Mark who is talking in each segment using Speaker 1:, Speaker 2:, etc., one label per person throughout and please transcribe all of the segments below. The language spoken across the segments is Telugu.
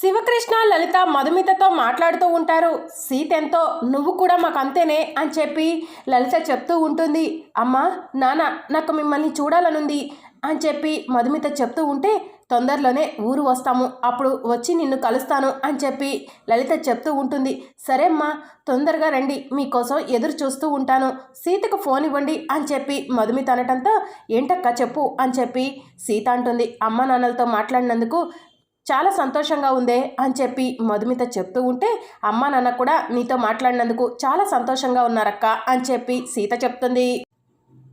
Speaker 1: శివకృష్ణ లలిత మధుమితతో మాట్లాడుతూ ఉంటారు. సీత ఎంతో నువ్వు కూడా మాకు అంతేనే అని చెప్పి లలిత చెప్తూ ఉంటుంది. అమ్మా నాన్న నాకు మిమ్మల్ని చూడాలనుంది అని చెప్పి మధుమిత చెప్తూ ఉంటే తొందరలోనే ఊరు వస్తాము. అప్పుడు వచ్చి నిన్ను కలుస్తాను అని చెప్పి లలిత చెప్తూ ఉంటుంది. సరే అమ్మా తొందరగా రండి మీకోసం ఎదురు చూస్తూ ఉంటాను. సీతకు ఫోన్ ఇవ్వండి అని చెప్పి మధుమిత అనటంతో ఏంటక్క చెప్పు అని చెప్పి సీత అంటుంది. అమ్మ నాన్నలతో మాట్లాడినందుకు చాలా సంతోషంగా ఉందే అని చెప్పి మధుమిత చెప్తూ ఉంటే అమ్మా నాన్న కూడా నీతో మాట్లాడినందుకు చాలా సంతోషంగా ఉన్నారక్క అని చెప్పి సీత చెప్తుంది.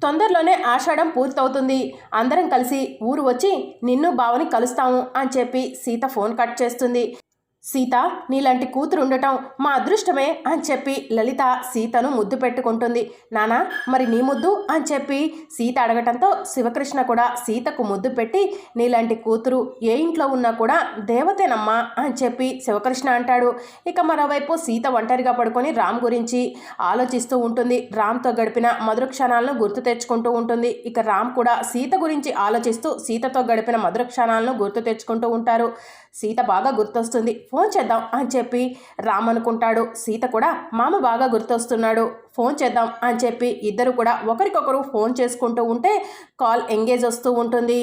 Speaker 1: తొందరలోనే ఆషాఢం పూర్తవుతుంది. అందరం కలిసి ఊరు వచ్చి నిన్ను బావని కలుస్తాము అని చెప్పి సీత ఫోన్ కట్ చేస్తుంది. సీత నీలాంటి కూతురు ఉండటం మా అదృష్టమే అని చెప్పి లలిత సీతను ముద్దు పెట్టుకుంటుంది. నానా మరి నీ ముద్దు అని చెప్పి సీత అడగటంతో శివకృష్ణ కూడా సీతకు ముద్దు పెట్టి నీలాంటి కూతురు ఏ ఇంట్లో ఉన్నా కూడా దేవతేనమ్మా అని చెప్పి శివకృష్ణ అంటాడు. ఇక మరోవైపు సీత ఒంటరిగా పడుకొని రామ్ గురించి ఆలోచిస్తూ ఉంటుంది. రామ్తో గడిపిన మధుర క్షణాలను గుర్తు తెచ్చుకుంటూ ఉంటుంది. ఇక రామ్ కూడా సీత గురించి ఆలోచిస్తూ సీతతో గడిపిన మధుర క్షణాలను గుర్తు తెచ్చుకుంటూ ఉంటారు. సీత బాగా గుర్తొస్తుంది. ఫోన్ చేద్దాం అని చెప్పి రామ్ అనుకుంటాడు సీత కూడా మామ బాగా గుర్తొస్తున్నాడు. ఫోన్ చేద్దాం అని చెప్పి ఇద్దరు కూడా ఒకరికొకరు ఫోన్ చేసుకుంటూ ఉంటే కాల్ ఎంగేజ్ వస్తూ ఉంటుంది.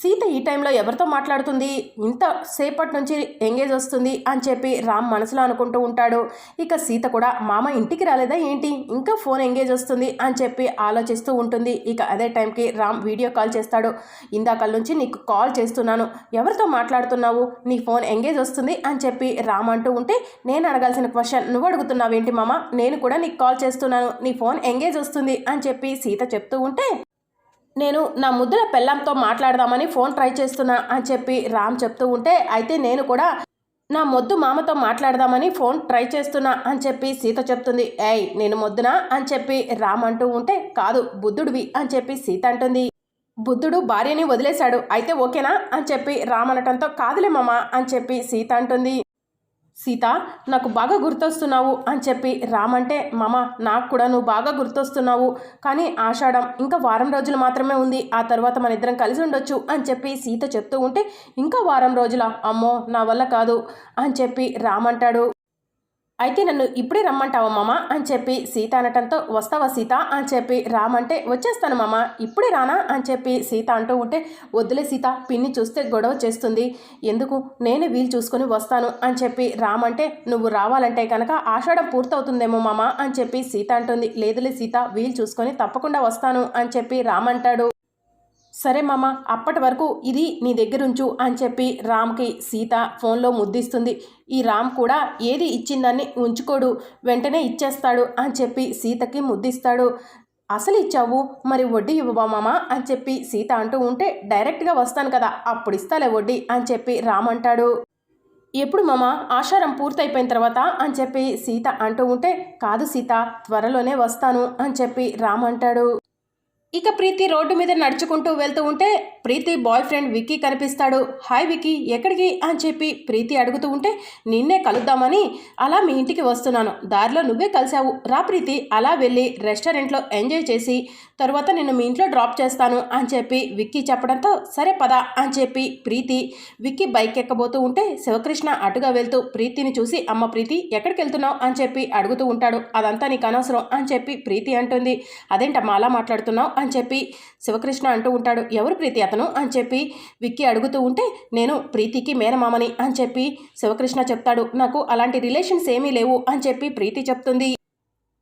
Speaker 1: సీత ఈ టైంలో ఎవరితో మాట్లాడుతుంది? ఇంత సేపటి నుంచి ఎంగేజ్ వస్తుంది అని చెప్పి రామ్ మనసులో అనుకుంటూ ఉంటాడు. ఇక సీత కూడా మామ ఇంటికి రాలేదా ఏంటి? ఇంకా ఫోన్ ఎంగేజ్ వస్తుంది అని చెప్పి ఆలోచిస్తూ ఉంటుంది. ఇక అదే టైంకి రామ్ వీడియో కాల్ చేస్తాడు. ఇందాకల నుంచి నీకు కాల్ చేస్తున్నాను. ఎవరితో మాట్లాడుతున్నావు? నీ ఫోన్ ఎంగేజ్ వస్తుంది అని చెప్పి రామ్ అంటూ ఉంటే నేను అడగాల్సిన క్వశ్చన్ నువ్వు అడుగుతున్నావేంటి మామ? నేను కూడా నీకు కాల్ చేస్తున్నాను. నీ ఫోన్ ఎంగేజ్ వస్తుంది అని చెప్పి సీత చెప్తూ ఉంటే నేను నా ముద్దుల పెళ్ళంతో మాట్లాడదామని ఫోన్ ట్రై చేస్తున్నా అని చెప్పి రామ్ చెప్తూ ఉంటే అయితే నేను కూడా నా మొద్దు మామతో మాట్లాడదామని ఫోన్ ట్రై చేస్తున్నా అని చెప్పి సీత చెప్తుంది. ఏయ్ నేను మొద్దునా అని చెప్పి రామ్ అంటూ ఉంటే కాదు బుద్ధుడివి అని చెప్పి సీత అంటుంది. బుద్ధుడు భార్యని వదిలేశాడు. అయితే ఓకేనా అని చెప్పి రామ్ అనటంతో కాదులే మామ అని చెప్పి సీత అంటుంది. సీత నాకు బాగా గుర్తొస్తున్నావు అని చెప్పి రామంటే మామ నాకు కూడా నువ్వు బాగా గుర్తొస్తున్నావు. కానీ ఆషాఢం ఇంకా వారం రోజులు మాత్రమే ఉంది. ఆ తర్వాత మన ఇద్దరం కలిసి ఉండొచ్చు అని చెప్పి సీత చెప్తూ ఉంటే ఇంకా వారం రోజుల? అమ్మో నా వల్ల కాదు అని చెప్పి రామంటాడు. అయితే నన్ను ఇప్పుడే రమ్మంటావా మామ అని చెప్పి సీత అనటంతో వస్తావా సీత అని చెప్పి రామంటే వచ్చేస్తాను మామ ఇప్పుడే రానా అని చెప్పి సీత అంటూ ఉంటే వద్దులే సీత పిన్ని చూస్తే గొడవ చేస్తుంది. ఎందుకు? నేనే వీలు చూసుకొని వస్తాను అని చెప్పి రామంటే నువ్వు రావాలంటే కనుక ఆషాఢం పూర్తవుతుందేమో మామ అని చెప్పి సీత అంటుంది. లేదులే సీత వీలు చూసుకొని తప్పకుండా వస్తాను అని చెప్పి రామంటాడు. సరే మామ అప్పటి వరకు ఇది నీ దగ్గరుంచు అని చెప్పి రామ్కి సీత ఫోన్లో ముద్దిస్తుంది. ఈ రామ్ కూడా ఏది ఇచ్చిందని ఉంచుకోడు వెంటనే ఇచ్చేస్తాడు అని చెప్పి సీతకి ముద్దిస్తాడు. అసలు ఇచ్చావు? మరి వడ్డీ ఇవ్వబా మామ? అని చెప్పి సీత అంటూ ఉంటే డైరెక్ట్గా వస్తాను కదా అప్పుడు ఇస్తాలే వడ్డీ అని చెప్పి రామ్ అంటాడు. ఎప్పుడు మామ? ఆషారం పూర్తయిపోయిన తర్వాత అని చెప్పి సీత అంటూ ఉంటే కాదు సీత త్వరలోనే వస్తాను అని చెప్పి రామ్ అంటాడు. ఇక ప్రీతి రోడ్డు మీద నడుచుకుంటూ వెళ్తూ ఉంటే ప్రీతి బాయ్ ఫ్రెండ్ విక్కీ కనిపిస్తాడు. హాయ్ విక్కీ ఎక్కడికి? అని చెప్పి ప్రీతి అడుగుతూ ఉంటే నిన్నే కలుద్దామని అలా మీ ఇంటికి వస్తున్నాను. దారిలో నువ్వే కలిసావు రా ప్రీతి అలా వెళ్ళి రెస్టారెంట్లో ఎంజాయ్ చేసి తర్వాత నిన్ను మీ ఇంట్లో డ్రాప్ చేస్తాను అని చెప్పి విక్కీ చెప్పడంతో సరే పద అని చెప్పి ప్రీతి విక్కీ బైక్ ఎక్కబోతూ ఉంటే శివకృష్ణ అటుగా వెళ్తూ ప్రీతిని చూసి అమ్మ ప్రీతి ఎక్కడికి వెళ్తున్నావు? అని చెప్పి అడుగుతూ ఉంటాడు. అదంతా నీకు అనవసరం అని చెప్పి ప్రీతి అంటుంది. అదేంటమ్మా అలా మాట్లాడుతున్నావు? అని చెప్పి శివకృష్ణ అంటూ ఉంటాడు. ఎవరు ప్రీతి అతను? అని చెప్పి విక్కీ అడుగుతూ ఉంటే నేను ప్రీతికి మేనమామని అని చెప్పి శివకృష్ణ చెప్తాడు. నాకు అలాంటి రిలేషన్స్ ఏమీ లేవు అని చెప్పి ప్రీతి చెప్తుంది.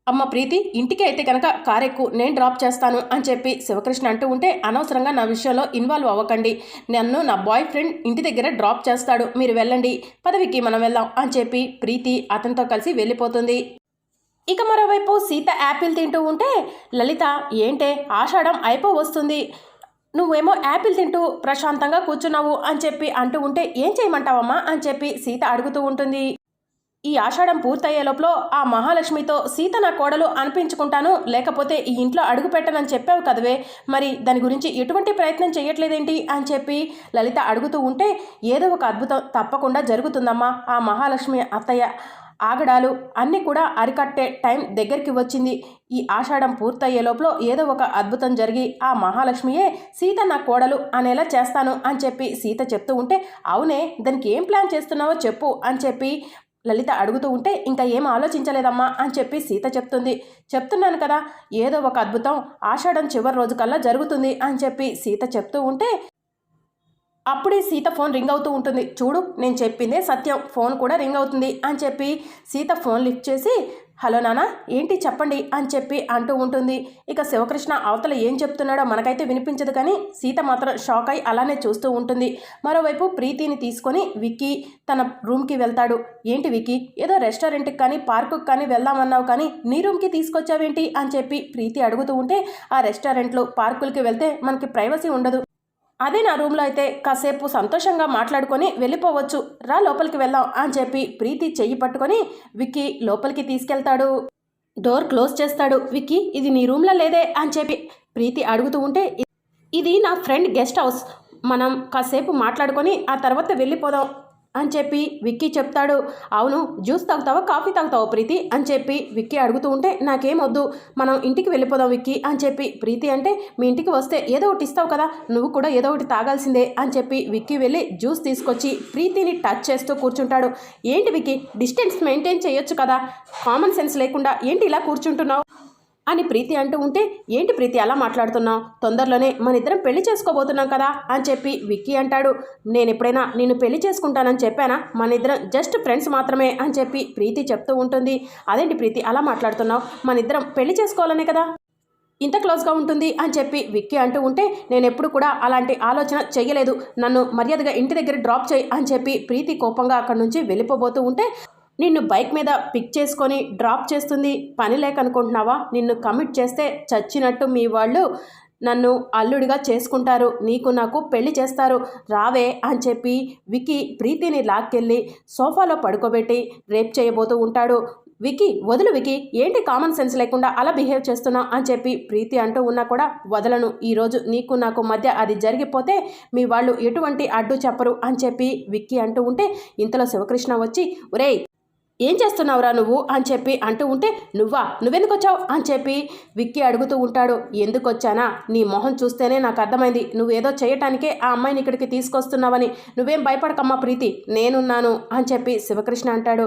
Speaker 1: అమ్మ ప్రీతి ఇంటికి అయితే కనుక కారెక్కు నేను డ్రాప్ చేస్తాను అని చెప్పి శివకృష్ణ అంటూ ఉంటే అనవసరంగా నా విషయంలో ఇన్వాల్వ్ అవ్వకండి. నన్ను నా బాయ్ ఫ్రెండ్ ఇంటి దగ్గర డ్రాప్ చేస్తాడు. మీరు వెళ్ళండి. పదవికి మనం వెళ్దాం అని చెప్పి ప్రీతి అతనితో కలిసి వెళ్ళిపోతుంది. ఇక మరోవైపు సీత యాపిల్ తింటూ ఉంటే లలిత ఏంటే ఆషాఢం అయిపో వస్తుంది. నువ్వేమో యాపిల్ తింటూ ప్రశాంతంగా కూర్చున్నావు అని చెప్పి అంటూ ఉంటే ఏం చేయమంటావమ్మా? అని చెప్పి సీత అడుగుతూ ఉంటుంది. ఈ ఆషాఢం పూర్తయ్యే లోపల ఆ మహాలక్ష్మితో సీత నా కోడలు అనిపించుకుంటాను లేకపోతే ఈ ఇంట్లో అడుగు పెట్టనని చెప్పావు కదవే. మరి దాని గురించి ఎటువంటి ప్రయత్నం చేయట్లేదేంటి? అని చెప్పి లలిత అడుగుతూ ఉంటే ఏదో ఒక అద్భుతం తప్పకుండా జరుగుతుందమ్మా ఆ మహాలక్ష్మి అత్తయ్య ఆగడాలు అన్నీ కూడా అరికట్టే టైం దగ్గరికి వచ్చింది. ఈ ఆషాఢం పూర్తయ్యే లోపల ఏదో ఒక అద్భుతం జరిగి ఆ మహాలక్ష్మియే సీత నా కోడలు అనేలా చేస్తాను అని చెప్పి సీత చెప్తూ ఉంటే అవునే దానికి ఏం ప్లాన్ చేస్తున్నావో చెప్పు అని చెప్పి లలిత అడుగుతూ ఉంటే ఇంకా ఏం ఆలోచించలేదమ్మా అని చెప్పి సీత చెప్తుంది. చెప్తున్నాను కదా ఏదో ఒక అద్భుతం ఆషాఢం చివరి రోజు కల్లా జరుగుతుంది అని చెప్పి సీత చెప్తూ ఉంటే అప్పుడే సీత ఫోన్ రింగ్ అవుతూ ఉంటుంది. చూడు నేను చెప్పిందే సత్యం. ఫోన్ కూడా రింగ్ అవుతుంది అని చెప్పి సీత ఫోన్ లిఫ్ట్ చేసి హలో నానా ఏంటి చెప్పండి? అని చెప్పి అంటూ ఉంటుంది. ఇక శివకృష్ణ అవతల ఏం చెప్తున్నాడో మనకైతే వినిపించదు కానీ సీత మాత్రం షాక్ అయి అలానే చూస్తూ ఉంటుంది. మరోవైపు ప్రీతిని తీసుకొని విక్కీ తన రూమ్కి వెళ్తాడు. ఏంటి విక్కీ ఏదో రెస్టారెంట్కి కానీ పార్కుకి కానీ వెళ్దామన్నావు కానీ నీ రూమ్కి తీసుకొచ్చావేంటి? అని చెప్పి ప్రీతి అడుగుతూ ఉంటే ఆ రెస్టారెంట్లు పార్కులకి వెళ్తే మనకి ప్రైవసీ ఉండదు. అదే నా రూమ్లో అయితే కాసేపు సంతోషంగా మాట్లాడుకొని వెళ్ళిపోవచ్చు. రా లోపలికి వెళ్దాం అని చెప్పి ప్రీతి చెయ్యి పట్టుకొని విక్కీ లోపలికి తీసుకెళ్తాడు. డోర్ క్లోజ్ చేస్తాడు. విక్కీ ఇది నీ రూమ్లో లేదే అని చెప్పి ప్రీతి అడుగుతూ ఉంటే ఇది నా ఫ్రెండ్ గెస్ట్ హౌస్. మనం కాసేపు మాట్లాడుకొని ఆ తర్వాత వెళ్ళిపోదాం. అని చెప్పి విక్కీ చెప్తాడు. అవును జ్యూస్ తాగుతావా కాఫీ తాగుతావా ప్రీతి? అని చెప్పి విక్కీ అడుగుతూ ఉంటే నాకేం వద్దు మనం ఇంటికి వెళ్ళిపోదాం విక్కీ అని చెప్పి ప్రీతి అంటే మీ ఇంటికి వస్తే ఏదో ఒకటి ఇస్తావు కదా నువ్వు కూడా ఏదో ఒకటి తాగాల్సిందే అని చెప్పి విక్కీ వెళ్ళి జ్యూస్ తీసుకొచ్చి ప్రీతిని టచ్ చేస్తూ కూర్చుంటాడు. ఏంటి విక్కీ డిస్టెన్స్ మెయింటైన్ చేయొచ్చు కదా? కామన్ సెన్స్ లేకుండా ఏంటి ఇలా కూర్చుంటున్నావు? అని ప్రీతి అంటూ ఉంటే ఏంటి ప్రీతి అలా మాట్లాడుతున్నావు? తొందరలోనే మన ఇద్దరం పెళ్ళి చేసుకోబోతున్నాం కదా అని చెప్పి విక్కీ అంటాడు. నేను ఎప్పుడైనా నిన్ను పెళ్ళి చేసుకుంటానని చెప్పానా? మన ఇద్దరం జస్ట్ ఫ్రెండ్స్ మాత్రమే అని చెప్పి ప్రీతి చెప్తూ ఉంటుంది. అదేంటి ప్రీతి అలా మాట్లాడుతున్నావు? మన ఇద్దరం పెళ్ళి చేసుకోవాలనే కదా? ఇంత క్లోజ్గా ఉంటుంది అని చెప్పి విక్కీ అంటూ ఉంటే నేను ఎప్పుడు కూడా అలాంటి ఆలోచన చెయ్యలేదు. నన్ను మర్యాదగా ఇంటి దగ్గర డ్రాప్ చేయి అని చెప్పి ప్రీతి కోపంగా అక్కడి నుంచి వెళ్ళిపోబోతూ ఉంటే నిన్ను బైక్ మీద పిక్ చేసుకొని డ్రాప్ చేస్తుంది. పని లేక అనుకుంటున్నావా నిన్ను కమిట్ చేస్తే చచ్చినట్టు మీ వాళ్ళు నన్ను అల్లుడిగా చేసుకుంటారు. నీకు నాకు పెళ్ళి చేస్తారు. రావే అని చెప్పి వికి ప్రీతిని లాక్కెళ్ళి సోఫాలో పడుకోబెట్టి రేప్ చేయబోతూ ఉంటాడు. వికి వదులు వికి ఏంటి కామన్ సెన్స్ లేకుండా అలా బిహేవ్ చేస్తున్నావు అని చెప్పి ప్రీతి అంటూ ఉన్నా కూడా వదలను. ఈరోజు నీకు నాకు మధ్య అది జరిగిపోతే మీ వాళ్ళు ఎటువంటి అడ్డు చెప్పరు అని చెప్పి విక్కీ అంటూ ఉంటే ఇంతలో శివకృష్ణ వచ్చి ఒరేయ్ ఏం చేస్తున్నావురా నువ్వు? అని చెప్పి అంటూ ఉంటే నువ్వా? నువ్వెందుకు వచ్చావు అని చెప్పి విక్కీ అడుగుతూ ఉంటాడు. ఎందుకు వచ్చానా నీ మొహం చూస్తేనే నాకు అర్థమైంది. నువ్వేదో చేయటానికే ఆ అమ్మాయిని ఇక్కడికి తీసుకొస్తున్నావని. నువ్వేం భయపడకమ్మా ప్రీతి. నేనున్నాను అని చెప్పి శివకృష్ణ అంటాడు.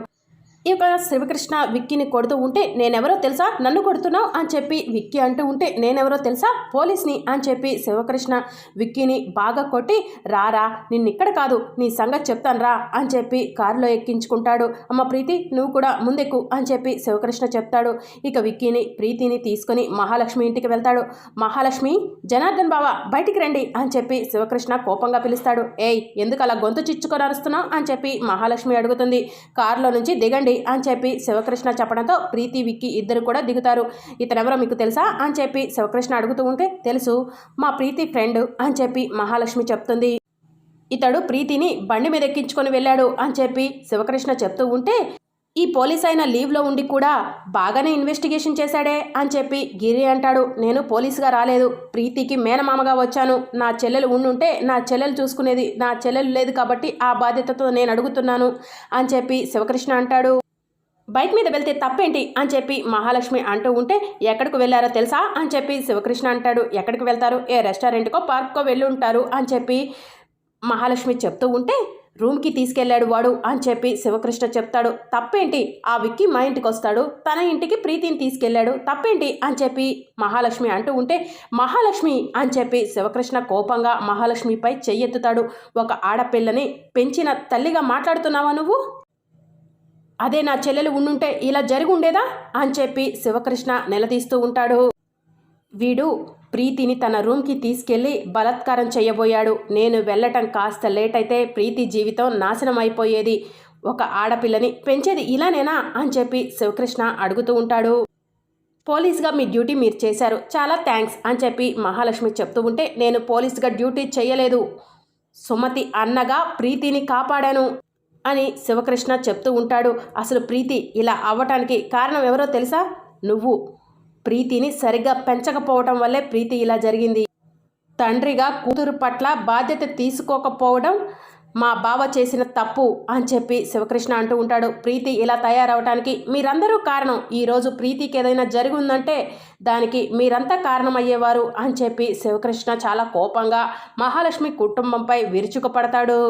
Speaker 1: ఇక శివకృష్ణ విక్కీని కొడుతూ ఉంటే నేనెవరో తెలుసా? నన్ను కొడుతున్నావు? అని చెప్పి విక్కీ అంటూ ఉంటే నేనెవరో తెలుసా? పోలీస్ని? అని చెప్పి శివకృష్ణ విక్కీని బాగా కొట్టి రారా నిన్నిక్కడ కాదు నీ సంగతి చెప్తాను రా అని చెప్పి కారులో ఎక్కించుకుంటాడు. అమ్మ ప్రీతి నువ్వు కూడా ముందెక్కు అని చెప్పి శివకృష్ణ చెప్తాడు. ఇక విక్కీని ప్రీతిని తీసుకొని మహాలక్ష్మి ఇంటికి వెళ్తాడు. మహాలక్ష్మి జనార్దన్ బావా బయటికి రండి అని చెప్పి శివకృష్ణ కోపంగా పిలుస్తాడు. ఏయ్ ఎందుకు అలా గొంతు చిచ్చుకొని అరుస్తున్నావు? అని చెప్పి మహాలక్ష్మి అడుగుతుంది. కారులో నుంచి దిగండి అని చెప్పి శివకృష్ణ చెప్పడంతో ప్రీతి విక్కీ ఇద్దరు కూడా దిగుతారు. ఇతనెవరో మీకు తెలుసా? అని చెప్పి శివకృష్ణ అడుగుతూ ఉంటే తెలుసు మా ప్రీతి ఫ్రెండ్ అని చెప్పి మహాలక్ష్మి చెప్తుంది. ఇతడు ప్రీతిని బండి మీద ఎక్కించుకొని వెళ్ళాడు అని చెప్పి శివకృష్ణ చెప్తూ ఉంటే ఈ పోలీస్ అయిన లీవ్లో ఉండి కూడా బాగానే ఇన్వెస్టిగేషన్ చేశాడే అని చెప్పి గిరి అంటాడు. నేను పోలీసుగా రాలేదు. ప్రీతికి మేనమామగా వచ్చాను. నా చెల్లెలు ఉండుంటే నా చెల్లెలు చూసుకునేది నా చెల్లెలు లేదు కాబట్టి ఆ బాధ్యతతో నేను అడుగుతున్నాను అని చెప్పి శివకృష్ణ అంటాడు. బైక్ మీద వెళ్తే తప్పేంటి అని చెప్పి మహాలక్ష్మి అంటూ ఉంటే ఎక్కడికి వెళ్ళారో తెలుసా అని చెప్పి శివకృష్ణ అంటాడు. ఎక్కడికి వెళ్తారు? ఏ రెస్టారెంట్కో పార్క్కో వెళ్ళి ఉంటారు అని చెప్పి మహాలక్ష్మి చెప్తూ ఉంటే రూమ్కి తీసుకెళ్ళాడు వాడు అని చెప్పి శివకృష్ణ చెప్తాడు. తప్పేంటి? ఆ విక్కి మా ఇంటికి వస్తాడు. తన ఇంటికి ప్రీతిని తీసుకెళ్ళాడు తప్పేంటి? అని చెప్పి మహాలక్ష్మి అంటూ ఉంటే మహాలక్ష్మి అని చెప్పి శివకృష్ణ కోపంగా మహాలక్ష్మిపై చెయ్యెత్తుతాడు. ఒక ఆడపిల్లని పెంచిన తల్లిగా మాట్లాడుతున్నావా నువ్వు? అదే నా చెల్లెలు ఉండుంటే ఇలా జరిగి ఉండేదా అని చెప్పి శివకృష్ణ నిలదీస్తూ ఉంటాడు. వీడు ప్రీతిని తన రూమ్కి తీసుకెళ్ళి బలాత్కారం చేయబోయాడు. నేను వెళ్ళటం కాస్త లేట్ అయితే ప్రీతి జీవితం నాశనం అయిపోయేది. ఒక ఆడపిల్లని పెంచేది ఇలానేనా అని చెప్పి శివకృష్ణ అడుగుతూ ఉంటాడు. పోలీస్గా మీ డ్యూటీ మీరు చేశారు. చాలా థ్యాంక్స్ అని చెప్పి మహాలక్ష్మి చెప్తూ ఉంటే నేను పోలీస్గా డ్యూటీ చేయలేదు. సుమతి అన్నగా ప్రీతిని కాపాడాను. అని శివకృష్ణ చెప్తూ ఉంటాడు. అసలు ప్రీతి ఇలా అవ్వటానికి కారణం ఎవరో తెలుసా? నువ్వు. ప్రీతిని సరిగ్గా పెంచకపోవటం వల్లే ప్రీతి ఇలా జరిగింది. తండ్రిగా కూతురు పట్ల బాధ్యత తీసుకోకపోవడం మా బావ చేసిన తప్పు అని చెప్పి శివకృష్ణ అంటూ ఉంటాడు. ప్రీతి ఇలా తయారవటానికి మీరందరూ కారణం. ఈరోజు ప్రీతికి ఏదైనా జరిగి ఉందంటే దానికి మీరంతా కారణమయ్యేవారు అని చెప్పి శివకృష్ణ చాలా కోపంగా మహాలక్ష్మి కుటుంబంపై విరుచుకుపడతాడు.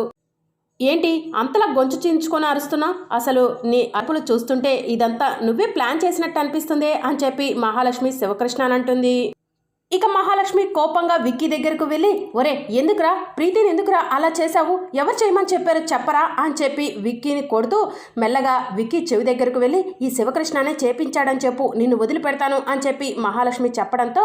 Speaker 1: ఏంటి అంతలా గొంతు చించుకొని అరుస్తున్నా? అసలు నీ అరుపులు చూస్తుంటే ఇదంతా నువ్వే ప్లాన్ చేసినట్టు అనిపిస్తుంది అని చెప్పి మహాలక్ష్మి శివకృష్ణ అని అంటుంది ఇక మహాలక్ష్మి కోపంగా విక్కీ దగ్గరకు వెళ్ళి ఒరే ఎందుకురా? ప్రీతిని ఎందుకురా అలా చేశావు? ఎవరు చేయమని చెప్పారు చెప్పరా? అని చెప్పి విక్కీని కొడుతూ మెల్లగా విక్కీ చెవి దగ్గరకు వెళ్ళి ఈ శివకృష్ణనే చేపించాడని చెప్పు నిన్ను వదిలిపెడతాను అని చెప్పి మహాలక్ష్మి చెప్పడంతో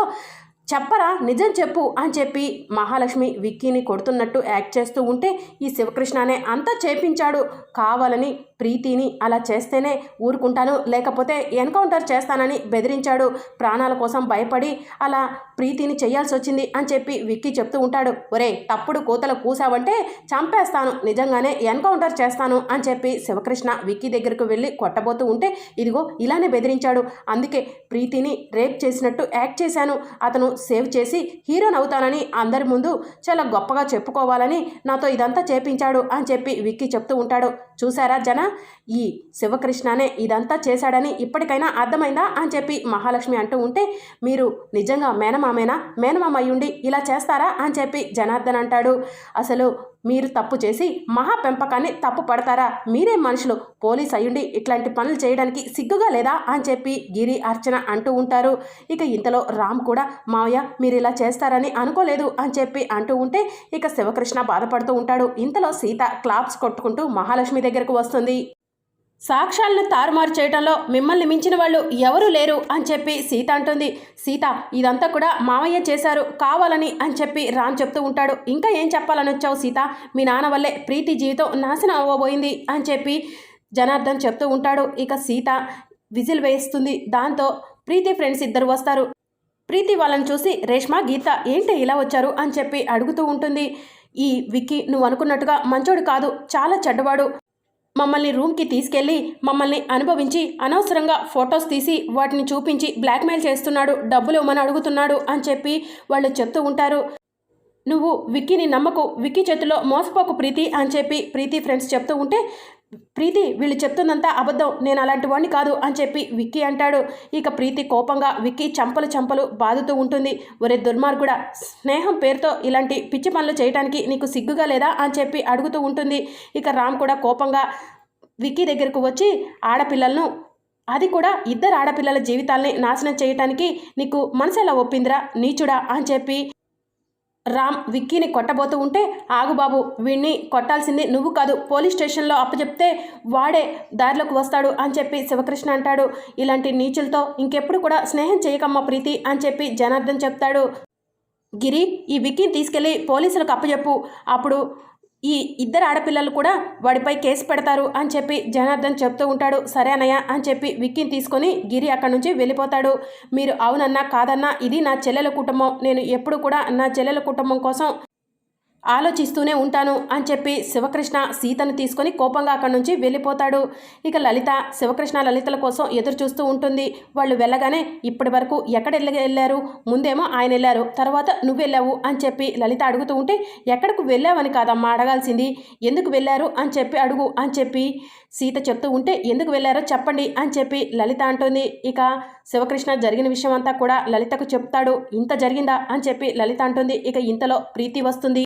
Speaker 1: చెప్పరా నిజం చెప్పు అని చెప్పి మహాలక్ష్మి విక్కీని కొడుతున్నట్టు యాక్ట్ చేస్తూ ఉంటే ఈ శివకృష్ణనే అంతా చేపించాడు. కావాలని ప్రీతిని అలా చేస్తేనే ఊరుకుంటాను. లేకపోతే ఎన్కౌంటర్ చేస్తానని బెదిరించాడు. ప్రాణాల కోసం భయపడి అలా ప్రీతిని చేయాల్సి వచ్చింది అని చెప్పి విక్కీ చెప్తూ ఉంటాడు. ఒరే తప్పుడు కూతలు కూసావంటే చంపేస్తాను. నిజంగానే ఎన్కౌంటర్ చేస్తాను అని చెప్పి శివకృష్ణ విక్కీ దగ్గరకు వెళ్ళి కొట్టబోతూ ఉంటే ఇదిగో ఇలానే బెదిరించాడు. అందుకే ప్రీతిని రేప్ చేసినట్టు యాక్ట్ చేశాను. అతను సేవ్ చేసి హీరోని అవుతానని అందరి ముందు చాలా గొప్పగా చెప్పుకోవాలని నాతో ఇదంతా చేపించాడు అని చెప్పి విక్కీ చెప్తూ ఉంటాడు. చూసారా జన? ఈ శివకృష్ణనే ఇదంతా చేశాడని ఇప్పటికైనా అర్థమైందా అని చెప్పి మహాలక్ష్మి అంటూ ఉంటే మీరు నిజంగా మేనమామేనా? మేనమామ అయ్యుండి ఇలా చేస్తారా అని చెప్పి జనార్దన్ అంటాడు. అసలు మీరు తప్పు చేసి మహా పెంపకాన్ని తప్పు పడతారా? మీరే మనుషులు. పోలీస్ అయ్యుండి ఇట్లాంటి పనులు చేయడానికి సిగ్గుగా లేదా? అని చెప్పి గిరి అర్చన అంటూ ఉంటారు. ఇక ఇంతలో రామ్ కూడా మావయ్య మీరు ఇలా చేస్తారని అనుకోలేదు అని చెప్పి అంటూ ఉంటే ఇక శివకృష్ణ బాధపడుతూ ఉంటాడు. ఇంతలో సీత క్లాప్స్ కొట్టుకుంటూ మహాలక్ష్మి దగ్గరకు వస్తుంది. సాక్ష్యాలను తారుమారు చేయడంలో మిమ్మల్ని మించిన వాళ్ళు ఎవరూ లేరు అని చెప్పి సీత అంటుంది. సీత ఇదంతా కూడా మామయ్య చేశారు కావాలని అని చెప్పి రామ్ చెప్తూ ఉంటాడు. ఇంకా ఏం చెప్పాలని వచ్చావు సీత? మీ నాన్న వల్లే ప్రీతి జీవితం నాశనం అవ్వబోయింది అని చెప్పి జనార్దన్ చెప్తూ ఉంటాడు. ఇక సీత విజిల్ వేస్తుంది. దాంతో ప్రీతి ఫ్రెండ్స్ ఇద్దరు వస్తారు. ప్రీతి వాళ్ళని చూసి రేష్మా గీత ఏంటి ఇలా వచ్చారు అని చెప్పి అడుగుతూ ఉంటుంది. ఈ విక్కీ నువ్వు అనుకున్నట్టుగా మంచోడు కాదు చాలా చెడ్డవాడు. మమ్మల్ని రూమ్కి తీసుకెళ్ళి మమ్మల్ని అనుభవించి అనవసరంగా ఫొటోస్ తీసి వాటిని చూపించి బ్లాక్మెయిల్ చేస్తున్నాడు డబ్బులు ఇవ్వమని అడుగుతున్నాడు అని చెప్పి వాళ్ళు చెప్తూ ఉంటారు. నువ్వు విక్కీని నమ్మకు విక్కీ చేతిలో మోసపోకు ప్రీతి అని చెప్పి ప్రీతి ఫ్రెండ్స్ చెప్తూ ఉంటే ప్రీతి వీళ్ళు చెప్తుందంతా అబద్ధం నేను అలాంటి వాడిని కాదు అని చెప్పి విక్కీ అంటాడు. ఇక ప్రీతి కోపంగా విక్కీ చంపలు చంపలు బాదుతూ ఉంటుంది. ఒరే దుర్మార్గుడా స్నేహం పేరుతో ఇలాంటి పిచ్చి పనులు చేయడానికి నీకు సిగ్గుగా లేదా అని చెప్పి అడుగుతూ ఉంటుంది. ఇక రామ్ కూడా కోపంగా విక్కీ దగ్గరకు వచ్చి ఆడపిల్లలను అది కూడా ఇద్దరు ఆడపిల్లల జీవితాల్ని నాశనం చేయటానికి నీకు మనసు ఎలా ఒప్పిందిరా నీచుడా అని చెప్పి రామ్ విక్కీని కొట్టబోతూ ఉంటే ఆగు బాబు కొట్టాల్సింది నువ్వు కాదు పోలీస్ స్టేషన్లో అప్పచెప్తే వాడే దారిలోకి వస్తాడు అని చెప్పి శివకృష్ణ అంటాడు. ఇలాంటి నీచులతో ఇంకెప్పుడు కూడా స్నేహం చేయకమ్మా ప్రీతి అని చెప్పి జనార్దన్ చెప్తాడు. గిరి ఈ విక్కీని తీసుకెళ్ళి పోలీసులకు అప్పచెప్పు. అప్పుడు ఈ ఇద్దరు ఆడపిల్లలు కూడా వాడిపై కేసు పెడతారు అని చెప్పి జనార్దన్ చెప్తూ ఉంటాడు. సరే అన్నయ్య అని చెప్పి విక్కిని తీసుకొని గిరి అక్కడి నుంచి వెళ్ళిపోతాడు. మీరు అవునన్నా కాదన్నా ఇది నా చెల్లెల కుటుంబం. నేను ఎప్పుడు కూడా నా చెల్లెల కుటుంబం కోసం ఆలోచిస్తూనే ఉంటాను అని చెప్పి శివకృష్ణ సీతను తీసుకొని కోపంగా అక్కడి నుంచి వెళ్ళిపోతాడు. ఇక లలిత శివకృష్ణ లలితల కోసం ఎదురు చూస్తూ ఉంటుంది. వాళ్ళు వెళ్ళగానే ఇప్పటి వరకు ఎక్కడ వెళ్ళ- వెళ్ళారు? ముందేమో ఆయన వెళ్ళారు. తర్వాత నువ్వు వెళ్ళావు అని చెప్పి లలిత అడుగుతూ ఉంటే ఎక్కడికి వెళ్ళావని కాదమ్మా అడగాల్సింది. ఎందుకు వెళ్ళారు అని చెప్పి అడుగు అని చెప్పి సీత చెప్తూ ఉంటే ఎందుకు వెళ్ళారో చెప్పండి అని చెప్పి లలిత అంటుంది. ఇక శివకృష్ణ జరిగిన విషయం అంతా కూడా లలితకు చెప్తాడు. ఇంత జరిగిందా అని చెప్పి లలిత అంటుంది. ఇక ఇంతలో ప్రీతి వస్తుంది.